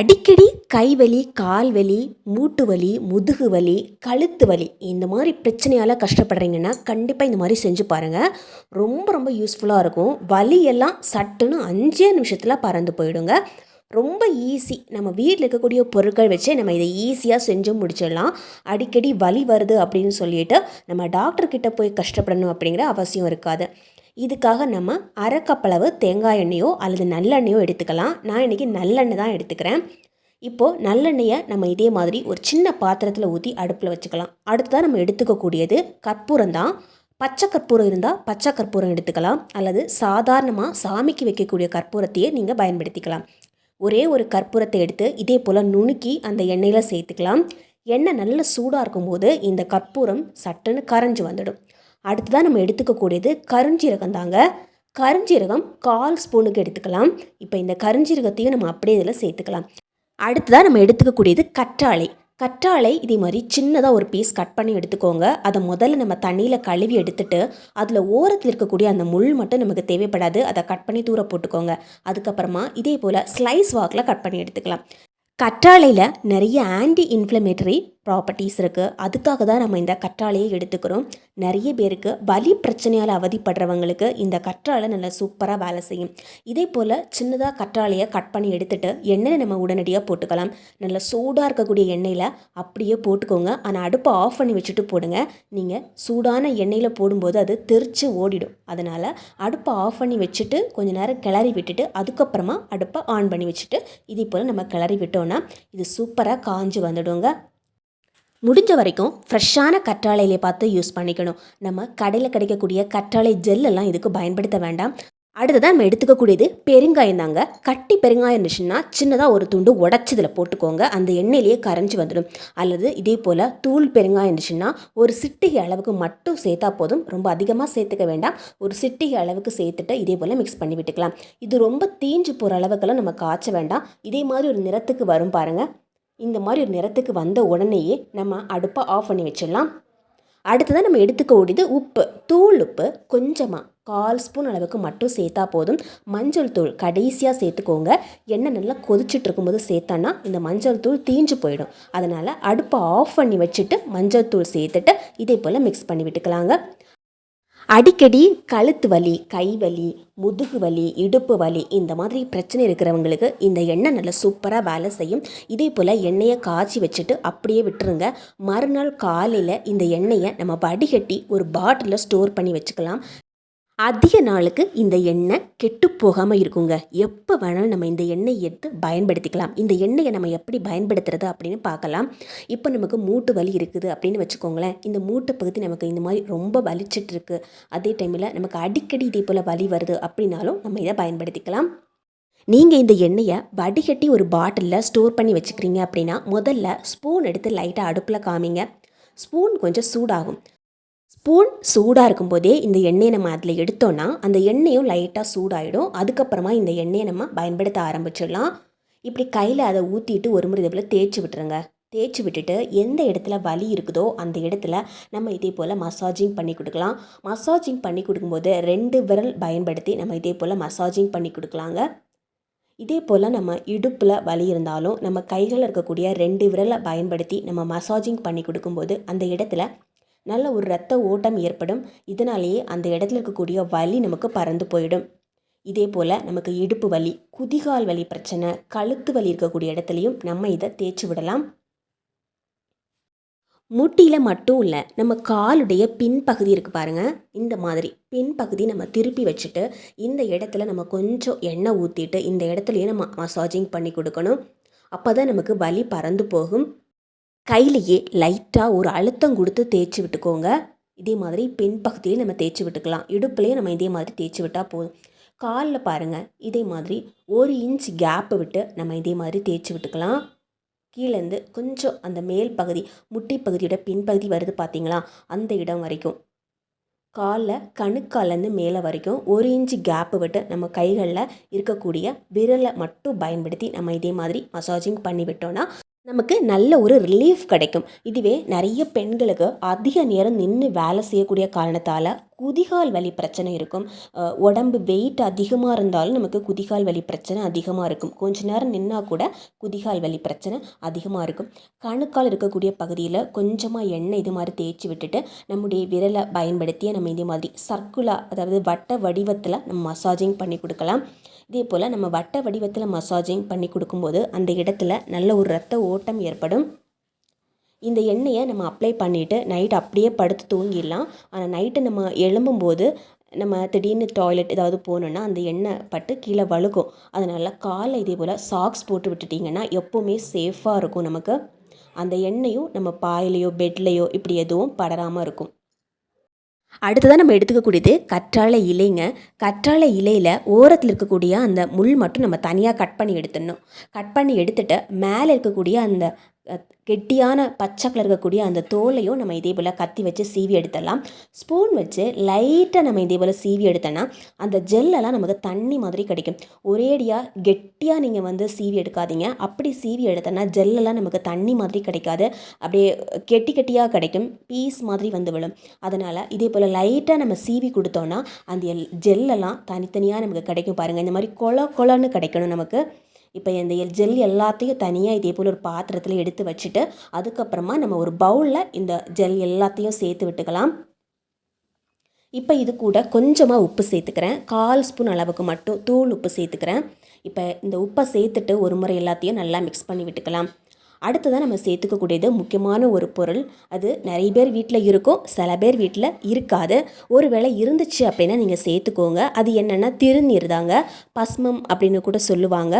அடிக்கடி கைவலி கால் வலி மூட்டு வலி முதுகு வலி கழுத்து வலி இந்த மாதிரி பிரச்சனையால் கஷ்டப்படுறீங்கன்னா கண்டிப்பாக இந்த மாதிரி செஞ்சு பாருங்கள் ரொம்ப ரொம்ப யூஸ்ஃபுல்லாக இருக்கும். வலியெல்லாம் சட்டுன்னு அஞ்சே நிமிஷத்தில் பறந்து போயிடுங்க. ரொம்ப ஈஸி நம்ம வீட்டில் இருக்கக்கூடிய பொருட்கள் வச்சு நம்ம இதை ஈஸியாக செஞ்சு முடிச்சிடலாம். அடிக்கடி வலி வருது அப்படின்னு சொல்லிட்டு நம்ம டாக்டர்கிட்ட போய் கஷ்டப்படணும் அப்படிங்கிற அவசியம் இருக்காது. இதுக்காக நம்ம அரை கப்பளவு தேங்காய் எண்ணெயோ அல்லது நல்லெண்ணெயோ எடுத்துக்கலாம். நான் இன்றைக்கி நல்லெண்ணெய் தான் எடுத்துக்கிறேன். இப்போது நல்லெண்ணெயை நம்ம இதே மாதிரி ஒரு சின்ன பாத்திரத்தில் ஊற்றி அடுப்பில் வச்சுக்கலாம். அடுத்ததாக நம்ம எடுத்துக்கக்கூடியது கற்பூரம் தான். பச்சை கற்பூரம் இருந்தால் பச்சை கற்பூரம் எடுத்துக்கலாம். அல்லது சாதாரணமாக சாமிக்கு வைக்கக்கூடிய கற்பூரத்தையே நீங்கள் பயன்படுத்திக்கலாம். ஒரே ஒரு கற்பூரத்தை எடுத்து இதே போல் நுணுக்கி அந்த எண்ணெயில் சேர்த்துக்கலாம். எண்ணெய் நல்ல சூடாக இருக்கும்போது இந்த கற்பூரம் சட்டுன்னு கரைஞ்சி வந்துடும். அடுத்ததாக நம்ம எடுத்துக்கக்கூடியது கருஞ்சீரகம் தாங்க கருஞ்சீரகம் கால் ஸ்பூனுக்கு எடுத்துக்கலாம். இப்போ இந்த கருஞ்சீரகத்தையும் நம்ம அப்படியே இதில் சேர்த்துக்கலாம். அடுத்ததாக நம்ம எடுத்துக்கக்கூடியது கற்றாழை. கற்றாழை இதே மாதிரி சின்னதாக ஒரு பீஸ் கட் பண்ணி எடுத்துக்கோங்க. அதை முதல்ல நம்ம தண்ணியில் கழுவி எடுத்துட்டு அதில் ஓரத்தில் இருக்கக்கூடிய அந்த முள் மட்டும் நமக்கு தேவைப்படாது. அதை கட் பண்ணி தூர போட்டுக்கோங்க. அதுக்கப்புறமா இதே போல் ஸ்லைஸ் வாக்கில் கட் பண்ணி எடுத்துக்கலாம். கற்றாழையில் நிறைய ஆன்டி இன்ஃப்ளமேட்டரி ப்ராப்பர்ட்டிஸ் இருக்குது அதுக்காக தான் நம்ம இந்த கற்றாழையை எடுத்துக்கிறோம். நிறைய பேருக்கு வலி பிரச்சனையால் அவதிப்படுறவங்களுக்கு இந்த கற்றாழை நல்லா சூப்பராக வேலை செய்யும். இதே போல் சின்னதாக கற்றாழையை கட் பண்ணி எடுத்துகிட்டு எண்ணெய் நம்ம உடனடியாக போட்டுக்கலாம். நல்லா சூடாக இருக்கக்கூடிய எண்ணெயில் அப்படியே போட்டுக்கோங்க. ஆனால் அடுப்பை ஆஃப் பண்ணி வச்சுட்டு போடுங்க. நீங்கள் சூடான எண்ணெயில் போடும்போது அது தெரிச்சு ஓடிடும். அதனால் அடுப்பை ஆஃப் பண்ணி வச்சுட்டு கொஞ்சம் நேரம் கிளறி விட்டுட்டு அதுக்கப்புறமா அடுப்பை ஆன் பண்ணி வச்சுட்டு இதே போல் நம்ம கிளறி விட்டோன்னா இது சூப்பராக காஞ்சு வந்துடுங்க. முடிஞ்ச வரைக்கும் ஃப்ரெஷ்ஷான கற்றாழையிலே பார்த்து யூஸ் பண்ணிக்கணும். நம்ம கடையில் கிடைக்கக்கூடிய கற்றாழை ஜெல்லெல்லாம் இதுக்கு பயன்படுத்த வேண்டாம். அடுத்ததான் நம்ம எடுத்துக்கக்கூடியது பெருங்காயம் தாங்க. கட்டி பெருங்காயம் இருந்துச்சுன்னா சின்னதாக ஒரு துண்டு உடச்சதில் போட்டுக்கோங்க. அந்த எண்ணெயிலேயே கரைஞ்சி வந்துடும். அல்லது இதே போல் தூள் பெருங்காயம் இருந்துச்சுன்னா ஒரு சிட்டிகை அளவுக்கு மட்டும் சேர்த்தா போதும். ரொம்ப அதிகமாக சேர்த்துக்க வேண்டாம். ஒரு சிட்டிகை அளவுக்கு சேர்த்துட்டு இதே போல் மிக்ஸ் பண்ணி விட்டுக்கலாம். இது ரொம்ப தீஞ்சு போகிற அளவுக்கெல்லாம் நம்ம காய்ச்ச வேண்டாம். இதே மாதிரி ஒரு நிறத்துக்கு வரும் பாருங்கள் இந்த மாதிரி ஒரு நிறத்துக்கு வந்த உடனேயே நம்ம அடுப்பை ஆஃப் பண்ணி வச்சிடலாம். அடுத்ததாக நம்ம எடுத்துக்க வேண்டியது உப்பு. தூள் உப்பு கொஞ்சமாக கால் ஸ்பூன் அளவுக்கு மட்டும் சேர்த்தா போதும். மஞ்சள் தூள் கடைசியாக சேர்த்துக்கோங்க. எண்ணெய் நல்லா கொதிச்சுட்டு இருக்கும்போது சேர்த்தோன்னா இந்த மஞ்சள் தூள் தீஞ்சு போயிடும். அதனால் அடுப்பை ஆஃப் பண்ணி வச்சுட்டு மஞ்சள் தூள் சேர்த்துட்டு இதே போல் மிக்ஸ் பண்ணி விட்டுக்கலாங்க. அடிக்கடி கழுத்து வலி கை வலி முதுகு வலி இடுப்பு வலி இந்த மாதிரி பிரச்சனை இருக்கிறவங்களுக்கு இந்த எண்ணெய் நல்லா சூப்பராக வேலை செய்யும். இதே போல் எண்ணெயை காய்ச்சி வச்சுட்டு அப்படியே விட்டுருங்க. மறுநாள் காலையில் இந்த எண்ணெயை நம்ம வடிகட்டி ஒரு பாட்டிலில் ஸ்டோர் பண்ணி வச்சுக்கலாம். அதிக நாளுக்கு இந்த எண்ணெய் கெட்டு போகாமல் இருக்குங்க. எப்போ வேணாலும் நம்ம இந்த எண்ணெய் எடுத்து பயன்படுத்திக்கலாம். இந்த எண்ணெயை நம்ம எப்படி பயன்படுத்துறது அப்படின்னு பார்க்கலாம். இப்போ நமக்கு மூட்டு வலி இருக்குது அப்படின்னு வச்சுக்கோங்களேன். இந்த மூட்டு பகுதி நமக்கு இந்த மாதிரி ரொம்ப வலிச்சிட்டு இருக்கு. அதே டைமில் நமக்கு அடிக்கடி இதே போல் வலி வருது அப்படின்னாலும் நம்ம இதை பயன்படுத்திக்கலாம். நீங்கள் இந்த எண்ணெயை வடிகட்டி ஒரு பாட்டிலில் ஸ்டோர் பண்ணி வச்சுக்கிறீங்க அப்படின்னா முதல்ல ஸ்பூன் எடுத்து லைட்டாக அடுப்பில் காமிங்க. ஸ்பூன் கொஞ்சம் சூடாகும். ஸ்பூன் சூடாக இருக்கும்போதே இந்த எண்ணெயை நம்ம அதில் எடுத்தோன்னா அந்த எண்ணெயும் லைட்டாக சூடாயிடும். அதுக்கப்புறமா இந்த எண்ணெயை நம்ம பயன்படுத்த ஆரம்பிச்சிடலாம். இப்படி கையில் அதை ஊற்றிட்டு ஒரு முறை இதை போல் தேய்ச்சி விட்டுருங்க. தேய்ச்சி விட்டுட்டு எந்த இடத்துல வலி இருக்குதோ அந்த இடத்துல நம்ம இதே போல் மசாஜிங் பண்ணி கொடுக்கலாம். மசாஜிங் பண்ணி கொடுக்கும்போது ரெண்டு விரல் பயன்படுத்தி நம்ம இதே போல் மசாஜிங் பண்ணி கொடுக்கலாங்க. இதே போல் நம்ம இடுப்பில் வலி இருந்தாலும் நம்ம கைகளில் இருக்கக்கூடிய ரெண்டு விரலை பயன்படுத்தி நம்ம மசாஜிங் பண்ணி கொடுக்கும்போது அந்த இடத்துல நல்ல ஒரு ரத்த ஓட்டம் ஏற்படும். இதனாலேயே அந்த இடத்துல இருக்கக்கூடிய வலி நமக்கு பறந்து போயிடும். இதே போல் நமக்கு இடுப்பு வலி குதிகால் வலி பிரச்சனை கழுத்து வலி இருக்கக்கூடிய இடத்துலையும் நம்ம இதை தேய்ச்சி விடலாம். முட்டியில் மட்டும் இல்லை நம்ம காலுடைய பின்பகுதி இருக்குது பாருங்கள் இந்த மாதிரி பின்பகுதி நம்ம திருப்பி வச்சுட்டு இந்த இடத்துல நம்ம கொஞ்சம் எண்ணெய் ஊற்றிட்டு இந்த இடத்துலையே நம்ம மசாஜிங் பண்ணி கொடுக்கணும். அப்போ தான் நமக்கு வலி பறந்து போகும். கையிலேயே லைட்டாக ஒரு அழுத்தம் கொடுத்து தேய்ச்சி விட்டுக்கோங்க. இதே மாதிரி பின் பகுதியிலையும் நம்ம தேய்ச்சி விட்டுக்கலாம். இடுப்புலேயும் நம்ம இதே மாதிரி தேய்ச்சி விட்டால் போதும். காலில் பாருங்கள் இதே மாதிரி ஒரு இன்ச் கேப்பை விட்டு நம்ம இதே மாதிரி தேய்ச்சி விட்டுக்கலாம். கீழேருந்து கொஞ்சம் அந்த மேல் பகுதி முட்டி பகுதியோட பின்பகுதி வருது பார்த்தீங்களா அந்த இடம் வரைக்கும். காலில் கணுக்காலேருந்து மேலே வரைக்கும் ஒரு இன்ச்சு கேப்பு விட்டு நம்ம கைகளில் இருக்கக்கூடிய விரலை மட்டும் பயன்படுத்தி நம்ம இதே மாதிரி மசாஜிங் பண்ணி விட்டோன்னா நமக்கு நல்ல ஒரு ரிலீஃப் கிடைக்கும். இதுவே நிறைய பெண்களுக்கு அதிக நேரம் நின்று வேலை செய்யக்கூடிய காரணத்தால் குதிகால் வலி பிரச்சனை இருக்கும். உடம்பு வெயிட் அதிகமாக இருந்தாலும் நமக்கு குதிகால் வலி பிரச்சனை அதிகமாக இருக்கும். கொஞ்ச நேரம் நின்னா கூட குதிகால் வலி பிரச்சனை அதிகமாக இருக்கும். கணுக்கால் இருக்கக்கூடிய பகுதியில் கொஞ்சமாக எண்ணெய் இது மாதிரி தேய்ச்சி விட்டுட்டு நம்முடைய விரலை பயன்படுத்தி நம்ம இதே மாதிரி சர்க்குலா அதாவது வட்ட வடிவத்தில் நம்ம மசாஜிங் பண்ணி கொடுக்கலாம். இதே போல் நம்ம வட்ட வடிவத்தில் மசாஜிங் பண்ணி கொடுக்கும்போது அந்த இடத்துல நல்ல ஒரு ரத்த ஓட்டம் ஏற்படும். இந்த எண்ணெயை நம்ம அப்ளை பண்ணிவிட்டு நைட் அப்படியே படுத்து தூங்கிடலாம். ஆனால் நைட்டு நம்ம எழும்பும்போது நம்ம திடீர்னு டாய்லெட் ஏதாவது போகணுன்னா அந்த எண்ணெய் பட்டு கீழே வழுக்கும் அதனால் காலை இதே போல் சாக்ஸ் போட்டு விட்டுட்டிங்கன்னா எப்போவுமே சேஃபாக இருக்கும் நமக்கு. அந்த எண்ணெயும் நம்ம பாயிலையோ பெட்லேயோ இப்படி எதுவும் படராமல் இருக்கும். அடுத்ததாக நம்ம எடுத்துக்கக்கூடியது கற்றாழை இலைங்க. கற்றாழை இலையில் ஓரத்தில் இருக்கக்கூடிய அந்த முள் மட்டும் நம்ம தனியாக கட் பண்ணி எடுத்துடணும். கட் பண்ணி எடுத்துட்டு மேலே இருக்கக்கூடிய அந்த கெட்டியான பச்சை கலர் இருக்கக்கூடிய அந்த தோலையும் நம்ம இதே போல் கத்தி வச்சு சீவி எடுத்துடலாம். ஸ்பூன் வச்சு லைட்டாக நம்ம இதே போல் சீவி எடுத்தோன்னா அந்த ஜெல்லெல்லாம் நமக்கு தண்ணி மாதிரி கிடைக்கும். ஒரேடியாக கெட்டியாக நீங்கள் வந்து சீவி எடுக்காதீங்க. அப்படி சீவி எடுத்தோன்னா ஜெல்லெல்லாம் நமக்கு தண்ணி மாதிரி கிடைக்காது. அப்படியே கெட்டி கெட்டியாக கிடைக்கும். பீஸ் மாதிரி வந்து விழும். அதனால் இதே போல் லைட்டாக நம்ம சீவி கொடுத்தோன்னா அந்த எல் ஜெல்லெல்லாம் தனித்தனியாக நமக்கு கிடைக்கும் பாருங்கள் இந்த மாதிரி கொல கொலன்னு கிடைக்கணும் நமக்கு. இப்போ இந்த எல் ஜெல் எல்லாத்தையும் தனியாக இதே போல் ஒரு பாத்திரத்தில் எடுத்து வச்சுட்டு அதுக்கப்புறமா நம்ம ஒரு பவுலில் இந்த ஜெல் எல்லாத்தையும் சேர்த்து விட்டுக்கலாம். இப்போ இது கூட கொஞ்சமாக உப்பு சேர்த்துக்கிறேன். கால் ஸ்பூன் அளவுக்கு மட்டும் தூள் உப்பு சேர்த்துக்கிறேன். இப்போ இந்த உப்பை சேர்த்துட்டு ஒரு முறை எல்லாத்தையும் நல்லா மிக்ஸ் பண்ணி விட்டுக்கலாம். அடுத்ததாக நம்ம சேர்த்துக்கக்கூடியது முக்கியமான ஒரு பொருள். அது நிறைய பேர் வீட்டில் இருக்கும் சில பேர் வீட்டில் இருக்காது. ஒருவேளை இருந்துச்சு அப்படின்னா நீங்கள் சேர்த்துக்கோங்க. அது என்னென்னா திருநீர் தாங்க. பஸ்மம் அப்படின்னு கூட சொல்லுவாங்க.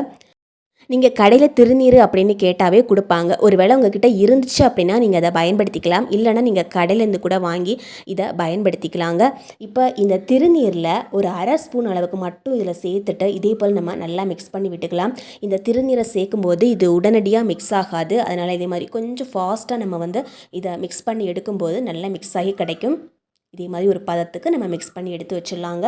நீங்கள் கடையில் திருநீர் அப்படின்னு கேட்டாவே கொடுப்பாங்க. ஒருவேளை உங்ககிட்ட இருந்துச்சு அப்படின்னா நீங்கள் அதை பயன்படுத்திக்கலாம். இல்லைன்னா நீங்கள் கடையிலேருந்து கூட வாங்கி இதை பயன்படுத்திக்கலாங்க. இப்போ இந்த திருநீரில் ஒரு அரை ஸ்பூன் அளவுக்கு மட்டும் இதில் சேர்த்துட்டு இதே போல் நம்ம நல்லா மிக்ஸ் பண்ணி விட்டுக்கலாம். இந்த திருநீரை சேர்க்கும்போது இது உடனடியாக மிக்ஸ் ஆகாது. அதனால் இதே மாதிரி கொஞ்சம் ஃபாஸ்ட்டாக நம்ம வந்து இதை மிக்ஸ் பண்ணி எடுக்கும்போது நல்லா மிக்ஸ் ஆகி கிடைக்கும். இதே மாதிரி ஒரு பதத்துக்கு நம்ம மிக்ஸ் பண்ணி எடுத்து வச்சிடலாங்க.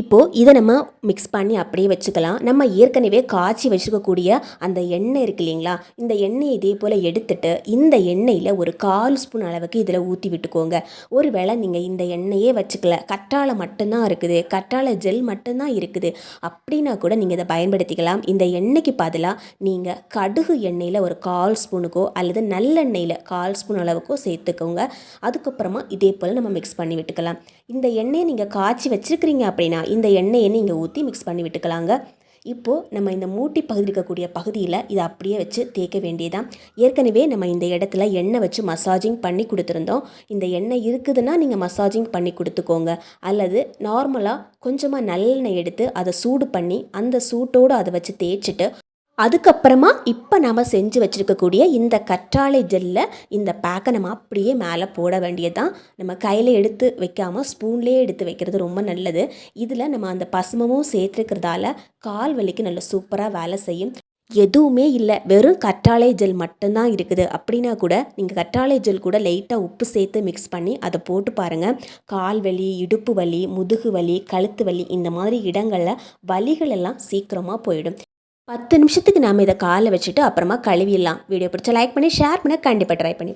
இப்போது இதை நம்ம மிக்ஸ் பண்ணி அப்படியே வச்சுக்கலாம். நம்ம ஏற்கனவே காய்ச்சி வச்சுக்கக்கூடிய அந்த எண்ணெய் இருக்கு இல்லைங்களா? இந்த எண்ணெயை இதே போல் எடுத்துட்டு இந்த எண்ணெயில் ஒரு கால் ஸ்பூன் அளவுக்கு இதில் ஊற்றி விட்டுக்கோங்க. ஒரு வேளை நீங்கள் இந்த எண்ணெயே வச்சுக்கல. கற்றாழை மட்டும்தான் இருக்குது. கற்றாழை ஜெல் மட்டும்தான் இருக்குது. அப்படின்னா கூட நீங்கள் இதை பயன்படுத்திக்கலாம். இந்த எண்ணெய்க்கு பதிலாக நீங்கள் கடுகு எண்ணெயில் ஒரு கால் ஸ்பூனுக்கோ அல்லது நல்லெண்ணெயில் கால் ஸ்பூன் அளவுக்கோ சேர்த்துக்கோங்க. அதுக்கப்புறமா இதே போல் நம்ம மிக்ஸ் பண்ணி விட்டுக்கலாம். இந்த எண்ணெயை நீங்கள் காய்ச்சி வச்சுருக்கிறீங்க அப்படின்னா இந்த எண்ணெயை நீங்கள் ஊற்றி மிக்ஸ் பண்ணி விட்டுக்கலாங்க. இப்போது நம்ம இந்த மூட்டி பகுதி இருக்கக்கூடிய பகுதியில் இதை அப்படியே வச்சு தேய்க்க வேண்டியதான் ஏற்கனவே நம்ம இந்த இடத்துல எண்ணெய் வச்சு மசாஜிங் பண்ணி கொடுத்துருந்தோம். இந்த எண்ணெய் இருக்குதுன்னா நீங்கள் மசாஜிங் பண்ணி கொடுத்துக்கோங்க. அல்லது நார்மலாக கொஞ்சமாக நல்லெண்ணெய் எடுத்து அதை சூடு பண்ணி அந்த சூட்டோடு அதை வச்சு தேய்ச்சிட்டு அதுக்கப்புறமா இப்போ நம்ம செஞ்சு வச்சுருக்கக்கூடிய இந்த கற்றாழை ஜெல்லில் இந்த பேக்கை நம்ம அப்படியே மேலே போட வேண்டியதுதான். நம்ம கையில் எடுத்து வைக்காமல் ஸ்பூன்லேயே எடுத்து வைக்கிறது ரொம்ப நல்லது. இதில் நம்ம அந்த பசுமமும் சேர்த்துருக்கிறதால கால் வலிக்கு நல்ல சூப்பராக வேலை செய்யும். எதுவுமே இல்லை. வெறும் கற்றாழை ஜெல் மட்டும்தான் இருக்குது. அப்படின்னா கூட நீங்கள் கற்றாழை ஜெல் கூட லைட்டாக உப்பு சேர்த்து மிக்ஸ் பண்ணி அதை போட்டு பாருங்கள் கால் வலி இடுப்பு வலி முதுகு வலி கழுத்து வலி இந்த மாதிரி இடங்களில் வலிகள் எல்லாம் சீக்கிரமாக போயிடும். பத்து நிமிஷத்துக்கு நாம் இதை காலை வச்சுட்டு அப்புறமா கழுவிடலாம். வீடியோ பிடிச்சா லைக் பண்ணி ஷேர் பண்ண கண்டிப்பாக ட்ரை பண்ணி